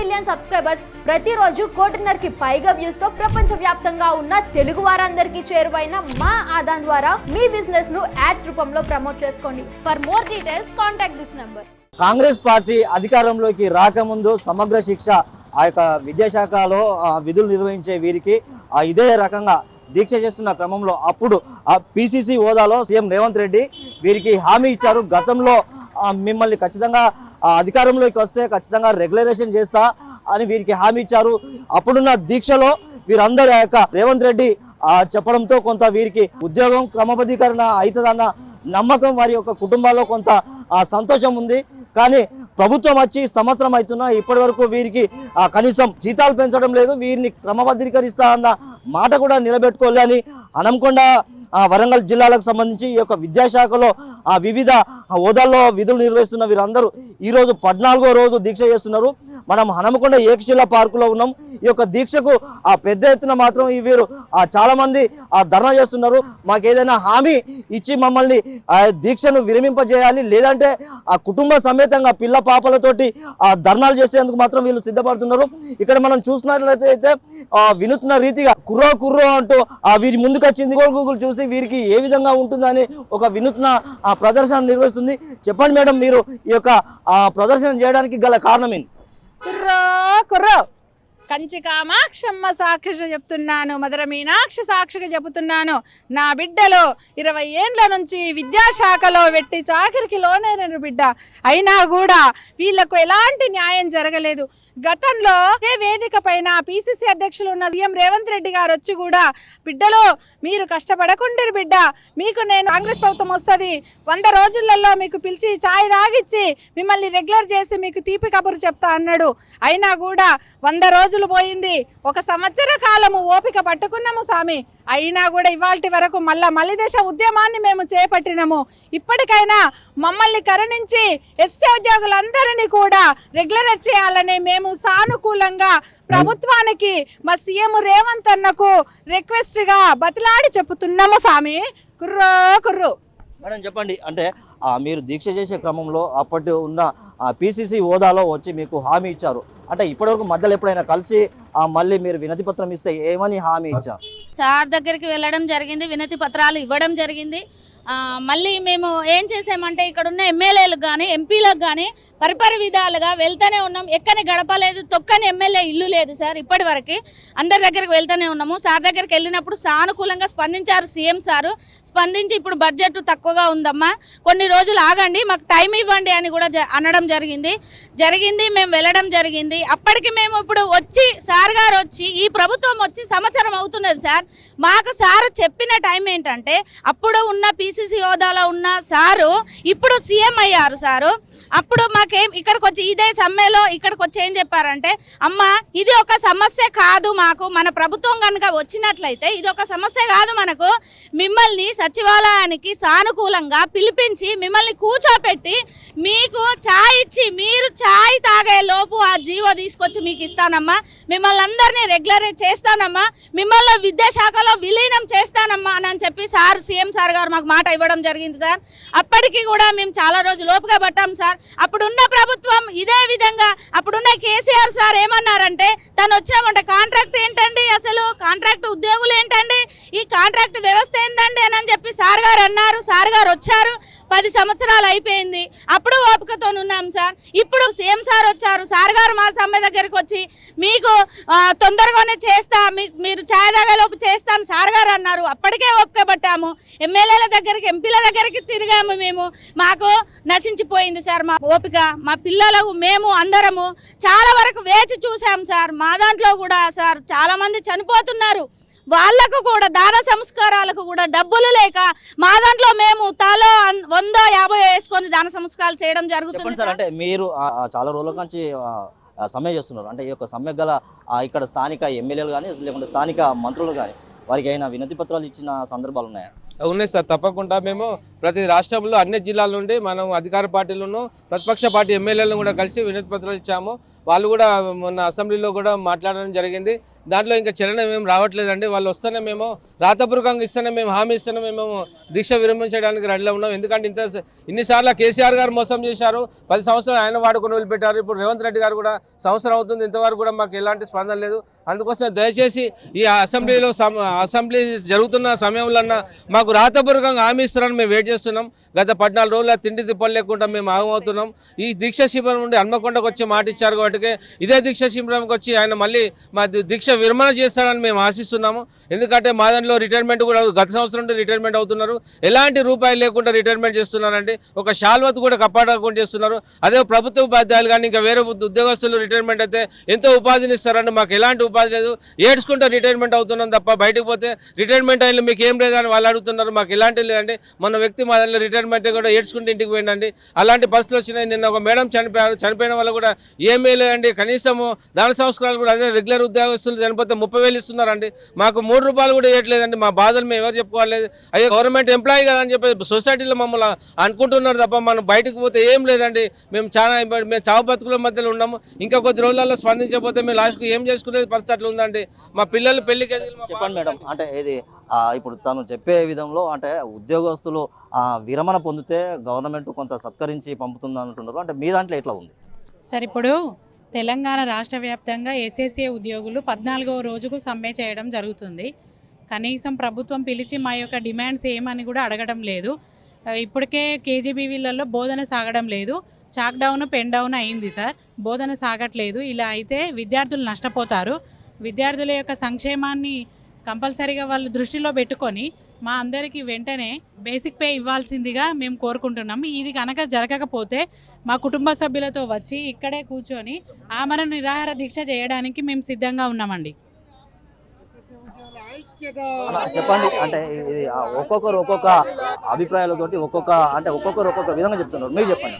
Million subscribers ప్రతిరోజు కోటిన్నరకి పైగా వ్యూస్తో ప్రపంచ వ్యాప్తంగా ఉన్న తెలుగు వారందరికీ చేరువైన మా ఆదాన్ ద్వారా మీ బిజినెస్ను యాడ్స్ రూపంలో ప్రమోట్ చేసుకోండి. For more details contact this number Congress party అధికారంలోకి రాకముందు సమగ్ర శిక్ష ఆ యొక్క విద్యాశాఖలో విధులు నిర్వహించే వీరికి ఇదే రకంగా దీక్ష చేస్తున్న క్రమంలో అప్పుడు ఆ పిసిసి హోదాలో సీఎం రేవంత్ రెడ్డి వీరికి హామీ ఇచ్చారు. గతంలో మిమ్మల్ని ఖచ్చితంగా అధికారంలోకి వస్తే ఖచ్చితంగా రెగ్యులరేషన్ చేస్తా అని వీరికి హామీ ఇచ్చారు. అప్పుడున్న దీక్షలో వీరందరూ యొక్క రేవంత్ రెడ్డి చెప్పడంతో కొంత వీరికి ఉద్యోగం క్రమబద్ధీకరణ అవుతుందన్న నమ్మకం వారి యొక్క కుటుంబాల్లో కొంత సంతోషం ఉంది. కానీ ప్రభుత్వం వచ్చి సంవత్సరం అవుతున్నా ఇప్పటి వరకు వీరికి కనీసం జీతాలు పెంచడం లేదు. వీరిని క్రమబద్ధీకరిస్తా అన్న మాట కూడా నిలబెట్టుకోలేని హనంకొండ ఆ, వరంగల్ జిల్లాలకు సంబంధించి ఈ యొక్క విద్యాశాఖలో ఆ వివిధ హోదాల్లో విధులు నిర్వహిస్తున్న వీరందరూ ఈ రోజు పద్నాలుగో రోజు దీక్ష చేస్తున్నారు. మనం హనమకొండ ఏకశిల పార్కులో ఉన్నాం. ఈ యొక్క దీక్షకు ఆ పెద్ద ఎత్తున మాత్రం ఈ వీరు చాలామంది ఆ ధర్నా చేస్తున్నారు. మాకు ఏదైనా హామీ ఇచ్చి మమ్మల్ని దీక్షను విరమింపజేయాలి లేదంటే ఆ కుటుంబ సమేతంగా పిల్ల పాపలతోటి ఆ ధర్నాలు చేసేందుకు మాత్రం వీళ్ళు సిద్ధపడుతున్నారు. ఇక్కడ మనం చూసినట్లయితే అయితే వినూత్న రీతిగా కుర్ర కుర్రో అంటూ ఆ వీరి ముందుకు వచ్చింది గూగుల్ గూగుల్ చూసి వీరికి ఏ విధంగా ఉంటుందని ఒక వినూత్న ఆ ప్రదర్శన నిర్వహిస్తుంది. చెప్పండి మేడం మీరు ఈ యొక్క ఆ ప్రదర్శన చేయడానికి గల కారణం ఏంది? కుర్రో కుర్రో. కంచి కామాక్షమ్మ సాక్షి చెప్తున్నాను మధుర మీనాక్షి సాక్షిగా చెబుతున్నాను. నా బిడ్డలో ఇరవై ఏండ్ల నుంచి విద్యాశాఖలో పెట్టి చాకరికి లోనైన బిడ్డ. అయినా కూడా వీళ్ళకు ఎలాంటి న్యాయం జరగలేదు. గతంలో ఇదే వేదిక పైన పిసిసి అధ్యక్షులు ఉన్న సీఎం రేవంత్ రెడ్డి గారు వచ్చి కూడా బిడ్డలు మీరు కష్టపడకుండారు బిడ్డ మీకు నేను కాంగ్రెస్ ప్రభుత్వం వస్తుంది వంద రోజులలో మీకు పిలిచి ఛాయ్ తాగిచ్చి మిమ్మల్ని రెగ్యులర్ చేసి మీకు తీపి కబురు చెప్తా అన్నాడు. అయినా కూడా వంద రోజులు పోయింది. ఒక సంవత్సర కాలము ఓపిక పట్టుకున్నాము స్వామి అయినా కూడా ఇవాల్టి వరకు మళ్ళా మళ్ళీ దేశ ఉద్యమాన్ని మేము చేపట్టినాము. ఇప్పటికైనా మమ్మల్ని కరుణించి ఎస్సీ ఉద్యోగులందరినీ కూడా రెగ్యులర్ చేయాలని మేము సానుకూలంగా ప్రభుత్వానికి మా సీఎం రేవంత్ అన్నకు రిక్వెస్ట్గా బతిలాడి చెప్పుతున్నాము స్వామి. కుర్రో కుర్రు. మేడం చెప్పండి అంటే ఆ, మీరు దీక్ష చేసే క్రమంలో అప్పటి ఉన్న పిసిసి హోదాలో వచ్చి మీకు హామీ ఇచ్చారు. అంటే ఇప్పటివరకు మధ్యలో ఎప్పుడైనా కలిసి ఆ, మళ్ళీ మీరు వినతి పత్రం ఇస్తే ఏమని హామీ ఇచ్చారు? సార్ దగ్గరికి వెళ్ళడం జరిగింది వినతి పత్రాలు ఇవ్వడం జరిగింది. మళ్ళీ మేము ఏం చేసామంటే ఇక్కడ ఉన్న ఎమ్మెల్యేలకు కానీ ఎంపీలకు కానీ పరిపరి విధాలుగా వెళ్తూనే ఉన్నాం. ఎక్కని గడపలేదు తొక్కని ఎమ్మెల్యే ఇల్లు లేదు సార్ ఇప్పటి వరకు. అందరి దగ్గరికి వెళ్తూనే ఉన్నాము. సార్ దగ్గరికి వెళ్ళినప్పుడు సానుకూలంగా స్పందించారు సీఎం సారు. స్పందించి ఇప్పుడు బడ్జెట్ తక్కువగా ఉందమ్మా. కొన్ని రోజులు ఆగండి మాకు టైం ఇవ్వండి అని కూడా జ- అనడం జరిగింది. జరిగింది మేము వెళ్ళడం జరిగింది. అప్పటికి మేము ఇప్పుడు వచ్చి సార్ గారు వచ్చి ఈ ప్రభుత్వం వచ్చి సంవత్సరం అవుతున్నది సార్. మాకు సారు చెప్పిన టైం ఏంటంటే అప్పుడు ఉన్న పీ పిసిసి హోదాలో ఉన్న సారు ఇప్పుడు సీఎం అయ్యారు సారు. అప్పుడు మాకేం ఇక్కడికి వచ్చి ఇదే సమ్మెలో ఇక్కడికి వచ్చి ఏం చెప్పారంటే అమ్మ ఇది ఒక సమస్య కాదు మాకు. మన ప్రభుత్వం కనుక వచ్చినట్లయితే ఇది ఒక సమస్య కాదు మనకు. మిమ్మల్ని సచివాలయానికి సానుకూలంగా పిలిపించి మిమ్మల్ని కూర్చోపెట్టి మీకు ఛాయ్ ఇచ్చి మీరు ఛాయ్ తాగే లోపు ఆ జీవో తీసుకొచ్చి మీకు ఇస్తానమ్మా. మిమ్మల్ని అందరినీ రెగ్యులరైజ్ చేస్తానమ్మా. మిమ్మల్ని విద్యాశాఖలో విలీనం చేస్తానమ్మా అని అని చెప్పి సార్ సీఎం సార్ గారు మాకు మాట ఇవ్వడం జరిగింది సార్. అప్పటికి కూడా మేము చాలా రోజు లోపుగా పట్టాం సార్. అప్పుడున్న ప్రభుత్వం ఇదే విధంగా అప్పుడున్న కేసీఆర్ సార్ ఏమన్నారంటే తను వచ్చినామంటే కాంట్రాక్ట్ ఏంటండి అసలు? కాంట్రాక్ట్ ఉద్యోగులు ఏంటండి? ఈ కాంట్రాక్ట్ వ్యవస్థ ఏంటండి అని చెప్పి సార్ గారు అన్నారు. సార్ గారు వచ్చారు. పది సంవత్సరాలు అయిపోయింది. అప్పుడు ఓపికతో ఉన్నాం సార్. ఇప్పుడు సీఎం సార్ వచ్చారు. సార్ గారు మా సమ్మె దగ్గరికి వచ్చి మీకు తొందరగానే చేస్తా మీరు ఛాయ్ తాగేలోపు చేస్తాను సార్ గారు అన్నారు. అప్పటికే ఓపిక పట్టాము ఎమ్మెల్యేల దగ్గరికి ఎంపీల దగ్గరికి తిరిగాము మేము. మాకు నశించిపోయింది సార్ మా ఓపిక. మా పిల్లలు మేము అందరము చాలా వరకు వేచి చూసాం సార్. మా దాంట్లో కూడా సార్ చాలా మంది చనిపోతున్నారు. వాళ్ళకు కూడా దాన సంస్కారాలకు కూడా డబ్బులు లేక మా దాంట్లో మేము తలో వంద యాభై వేసుకొని దాన సంస్కారాలు చేయడం జరుగుతుంది సార్. అంటే మీరు చాలా రోజుల నుంచి సమ్మె చేస్తున్నారు. అంటే ఈ యొక్క సమ్మె గల ఇక్కడ స్థానిక ఎమ్మెల్యేలు కానీ లేకుంటే స్థానిక మంత్రులు కానీ వారికి అయినా వినతి పత్రాలు ఇచ్చిన సందర్భాలు ఉన్నాయా? ఉన్నాయి సార్. తప్పకుండా మేము ప్రతి రాష్ట్రంలో అన్ని జిల్లాల నుండి మనం అధికార పార్టీలను ప్రతిపక్ష పార్టీ ఎమ్మెల్యేలను కూడా కలిసి వినతి పత్రాలు ఇచ్చాము. వాళ్ళు కూడా మొన్న అసెంబ్లీలో కూడా మాట్లాడడం జరిగింది. దాంట్లో ఇంకా చలనం ఏం రావట్లేదండి. వాళ్ళు వస్తేనే మేము రాతపూర్వకంగా ఇస్తేనే మేము హామీ ఇస్తేనే మేము దీక్ష విరమించడానికి రెడీలో ఉన్నాం. ఎందుకంటే ఇంత ఇన్నిసార్లు కేసీఆర్ గారు మోసం చేశారు. పది సంవత్సరాలు ఆయన వాడుకొని వదిలిపెట్టారు ఇప్పుడు రేవంత్ రెడ్డి గారు కూడా సంవత్సరం అవుతుంది. ఇంతవరకు కూడా మాకు ఎలాంటి స్పందన లేదు. అందుకోసం దయచేసి ఈ అసెంబ్లీలో అసెంబ్లీ జరుగుతున్న సమయంలో మాకు రాతపూర్వకంగా హామీ ఇస్తారని మేము వెయిట్ చేస్తున్నాం. గత పద్నాలుగు రోజుల తిండి తిప్పలు లేకుండా మేము ఆగమవుతున్నాం. ఈ దీక్ష శిబిరం నుండి హన్మకొండకు వచ్చి మాట ఇచ్చారు కాబట్టి ఇదే దీక్ష శిబిరంకి వచ్చి ఆయన మళ్ళీ మా దీక్ష దీక్ష విరమణ చేస్తాడని మేము ఆశిస్తున్నాము. ఎందుకంటే మా దాంట్లో రిటైర్మెంట్ కూడా గత సంవత్సరం నుండి రిటైర్మెంట్ అవుతున్నారు. ఎలాంటి రూపాయలు లేకుండా రిటైర్మెంట్ చేస్తున్నారండి. ఒక శాల్వత్ కూడా కప్పాడకుండా చేస్తున్నారు. అదే ప్రభుత్వ ఉపాధ్యాయులు కానీ ఇంకా వేరే ఉద్యోగస్తులు రిటైర్మెంట్ అయితే ఎంతో ఉపాధిని ఇస్తారండి. మాకు ఎలాంటి ఉపాధి లేదు. ఏడ్చుకుంటే రిటైర్మెంట్ అవుతున్నాం తప్ప బయటకు పోతే రిటైర్మెంట్ అయిన మీకు ఏం లేదని వాళ్ళు అడుగుతున్నారు. మాకు ఎలాంటి లేదండి. మన వ్యక్తి మా దాంట్లో రిటైర్మెంట్ కూడా ఏడ్చుకుంటూ ఇంటికి పోయిందండి. అలాంటి పరిస్థితులు వచ్చినాయి. నిన్న ఒక మేడం చనిపోయారు. చనిపోయిన వల్ల కూడా ఏమీ లేదండి. కనీసము దాన సంస్కారాలు కూడా అదే రెగ్యులర్ ఉద్యోగస్తులు చనిపోతే ముప్పై వేలు ఇస్తున్నారండి. మాకు మూడు రూపాయలు కూడా ఇవ్వట్లేదండి మా బాధలు మేము ఎవరు చెప్పుకోలేదు అయ్యో గవర్నమెంట్ ఎంప్లాయీ కదా అని చెప్పి సొసైటీలో మమ్మల్ని అనుకుంటున్నారు తప్ప మనం బయటకు పోతే ఏం లేదండి. మేము చాలా మేము చావు బతుకుల మధ్యలో ఉన్నాము. ఇంకా కొద్ది రోజులలో స్పందించకపోతే మేము లాస్ట్కు ఏం చేసుకునే పరిస్థితి అట్లా ఉందండి. మా పిల్లలు పెళ్ళికి చెప్పండి మేడం. అంటే ఇది ఆ, ఇప్పుడు తను చెప్పే విధంలో అంటే ఉద్యోగస్తులు ఆ, విరమణ పొందితే గవర్నమెంట్ కొంత సత్కరించి పంపుతుంది అంటున్నారు అంటే మీ దాంట్లో ఎట్లా ఉంది? సార్ ఇప్పుడు తెలంగాణ రాష్ట్ర వ్యాప్తంగా ఎస్ఎస్ఏ ఉద్యోగులు పద్నాలుగవ రోజుకు సమ్మె చేయడం జరుగుతుంది. కనీసం ప్రభుత్వం పిలిచి మా యొక్క డిమాండ్స్ ఏమని కూడా అడగడం లేదు. ఇప్పటికే కేజీబీవీలలో బోధన సాగడం లేదు. చాక్ డౌన్ పెన్ డౌన్ అయింది సార్. బోధన సాగట్లేదు. ఇలా అయితే విద్యార్థులు నష్టపోతారు. విద్యార్థుల యొక్క సంక్షేమాన్ని కంపల్సరీగా వాళ్ళు దృష్టిలో పెట్టుకొని మా అందరికీ వెంటనే బేసిక్ పే ఇవ్వాల్సిందిగా మేము కోరుకుంటున్నాం. ఇది కనుక జరగకపోతే మా కుటుంబ సభ్యులతో వచ్చి ఇక్కడే కూర్చొని ఆమరణ నిరాహార దీక్ష చేయడానికి మేము సిద్ధంగా ఉన్నామండి. చెప్పండి అంటే ఇది ఒక్కొక్కరు ఒక్కొక్క అభిప్రాయాలతోటి ఒక్కొక్క అంటే ఒక్కొక్కరు ఒక్కొక్క విధంగా చెప్తున్నారు. మీరు చెప్పండి.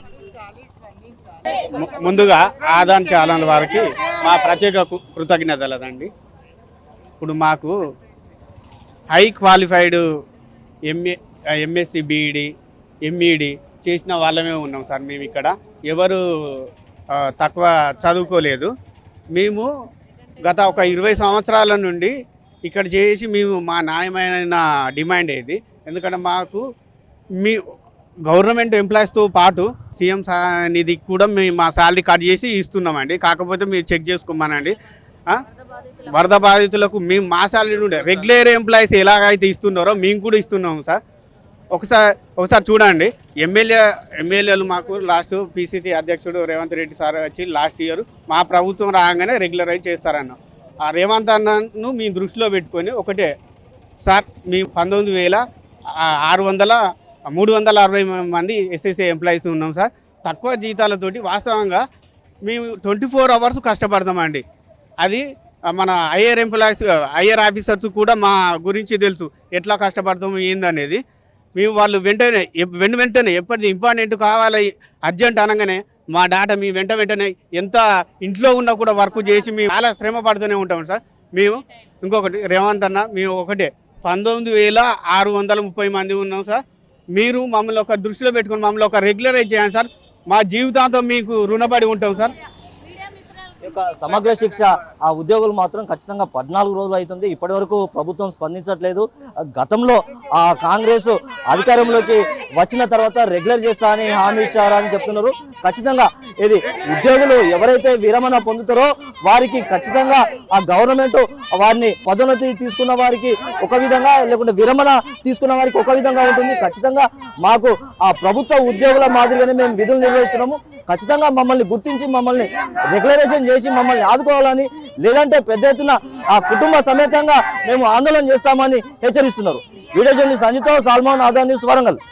ముందుగా ఆదాన్ చాలన్ వారికి మా ప్రత్యేక కృతజ్ఞతలదండి ఇప్పుడు మాకు high qualified MA MSc BEd MEd చేసిన వాళ్ళమే ఉన్నాం సార్ మేము ఇక్కడ. ఎవరు తక్కువ చదువుకోలేదు. మేము గత ఒక ఇరవై సంవత్సరాల నుండి ఇక్కడ చేసి మేము మా న్యాయమైన డిమాండ్ ఏది. ఎందుకంటే మాకు మీ గవర్నమెంట్ ఎంప్లాయీస్తో పాటు సీఎం సా నిధి కూడా మేము మా శాలరీ కట్ చేసి ఇస్తున్నామండి. కాకపోతే మీరు చెక్ చేసుకోమనండి. వరద బాధితులకు మేము మా సాలరీ ఉండే రెగ్యులర్ ఎంప్లాయీస్ ఎలాగైతే ఇస్తున్నారో మేము కూడా ఇస్తున్నాం సార్. ఒకసారి ఒకసారి చూడండి. ఎమ్మెల్యే ఎమ్మెల్యేలు మాకు లాస్ట్ పీసీసీ అధ్యక్షుడు రేవంత్ రెడ్డి సార్ వచ్చి లాస్ట్ ఇయర్ మా ప్రభుత్వం రాగానే రెగ్యులరైజ్ చేస్తారన్న. ఆ రేవంత్ అన్నను మీ దృష్టిలో పెట్టుకొని ఒకటే సార్ మీ పంతొమ్మిది వేల ఆరు వందల మూడు వందల అరవై మంది ఎస్ఎస్ఏ ఎంప్లాయీస్ ఉన్నాం సార్. తక్కువ జీతాలతోటి వాస్తవంగా మేము ట్వంటీ ఫోర్ అవర్స్ కష్టపడతామండి. అది మన ఐఆర్ ఎంప్లాయీస్ ఐఆర్ ఆఫీసర్స్ కూడా మా గురించి తెలుసు. ఎట్లా కష్టపడతాము ఏందనేది. మేము వాళ్ళు వెంటనే వెంట వెంటనే ఎప్పటిది ఇంపార్టెంట్ కావాలి అర్జెంట్ అనగానే మా డాటా మీ వెంట వెంటనే ఎంత ఇంట్లో ఉన్నా కూడా వర్క్ చేసి మేము చాలా శ్రమ పడుతూనే ఉంటాం సార్. మేము ఇంకొకటి రేవంత్ అన్న మేము ఒకటే. పంతొమ్మిది వేల ఆరు వందల ముప్పై మంది ఉన్నాం సార్. మీరు మమ్మల్ని ఒక దృష్టిలో పెట్టుకుని మమ్మల్ని ఒక రెగ్యులరైజ్ చేయండి సార్. మా జీవితాంతం మీకు రుణపడి ఉంటాం సార్. యొక్క సమగ్ర శిక్ష ఆ ఉద్యోగులు మాత్రం ఖచ్చితంగా పద్నాలుగు రోజులు అవుతుంది. ఇప్పటి వరకు ప్రభుత్వం స్పందించట్లేదు. గతంలో ఆ కాంగ్రెస్ అధికారంలోకి వచ్చిన తర్వాత రెగ్యులర్ చేస్తా అని హామీ ఇచ్చారని చెప్తున్నారు. ఖచ్చితంగా ఇది ఉద్యోగులు ఎవరైతే విరమణ పొందుతారో వారికి ఖచ్చితంగా ఆ గవర్నమెంట్ వారిని పదోన్నతి తీసుకున్న వారికి ఒక విధంగా లేకుంటే విరమణ తీసుకున్న వారికి ఒక విధంగా ఉంటుంది. ఖచ్చితంగా మాకు ఆ ప్రభుత్వ ఉద్యోగుల మాదిరిగానే మేము విధులు నిర్వహిస్తున్నాము. ఖచ్చితంగా మమ్మల్ని గుర్తించి మమ్మల్ని డిక్లరేషన్ చేసి మమ్మల్ని ఆదుకోవాలని లేదంటే పెద్ద ఎత్తున ఆ కుటుంబ సమేతంగా మేము ఆందోళన చేస్తామని హెచ్చరిస్తున్నారు. వీడియో జర్నలిస్ట్ సంజితో సాల్మాన్ ఆదా న్యూస్ వరంగల్.